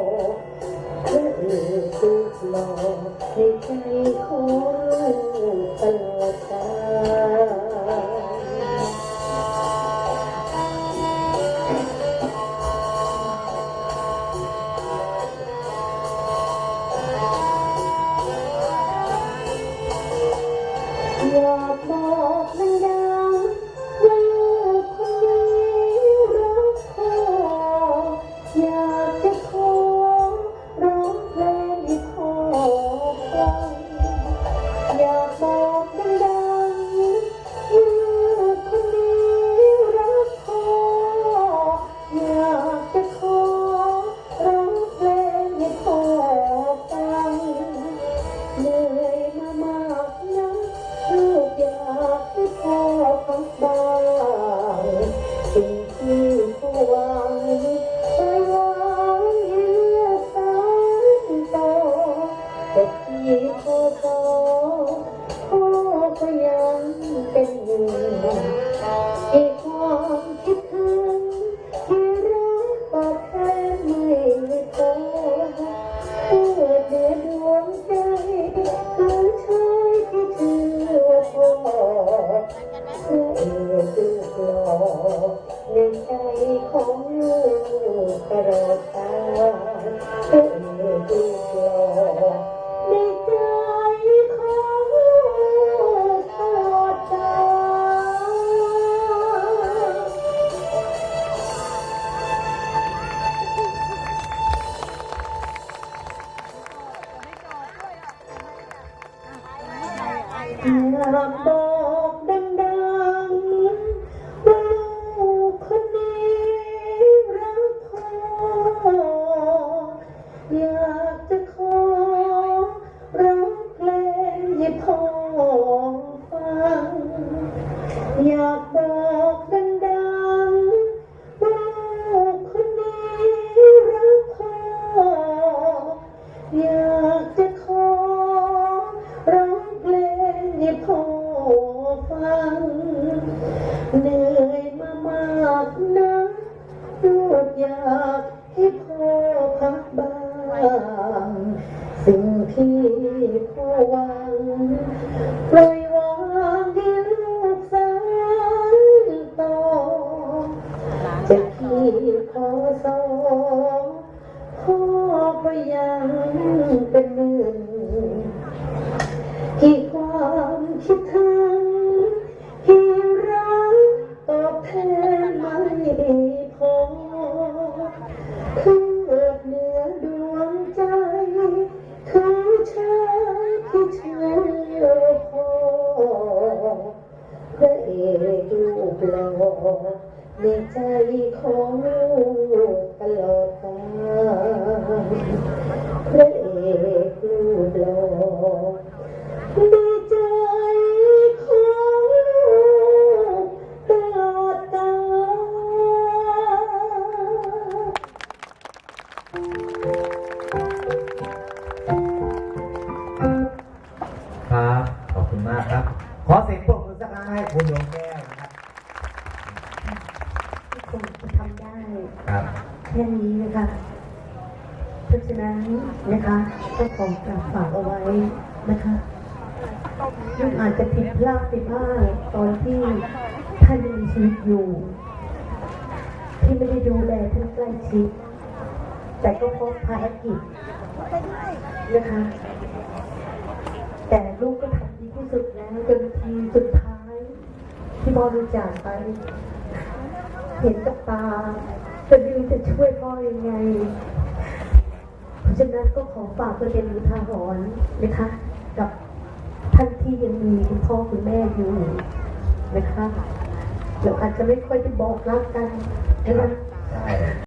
Let me be Lord, take me home. more. นึกใจของลูกกระโดดตามเพื่อดูกลอในใจของลูกตามเพื่อรำบ ดอยากให้พ่อพักบ้างสิ่งที่พ่อวางปล่อยวางให้ลูกสานต่อจะพี่ขอสองพ่อก็ยังเป็นหนึ่งที่ความคิดถึง ในใจของลูกตลอดไปพระเอกลูกหลอก ดีนะคะเพราะฉะนั้นนะคะก็ขอกราบฝากเอาไว้นะคะลูกอาจจะผิดพลาดไปบ้างตอนที่ท่านยังมีชีวิตอยู่ ที่ไม่ได้ดูแลท่านใกล้ชิด แต่ก็พราะภารกิจนะคะ แต่ลูกก็ทำดีที่สุดแล้วจนทีสุดท้าย ที่พอรู้จากไป เห็นกับตา จะดูจะช่วยพ่อยังไง เพราะฉะนั้นก็ขอฝากเพื่อเป็นอุทาหรณ์นะคะ กับท่านที่ยังมีคุณพ่อคุณแม่อยู่นะคะเราอาจจะไม่ค่อยได้บอกรักกันนะคะ ใช่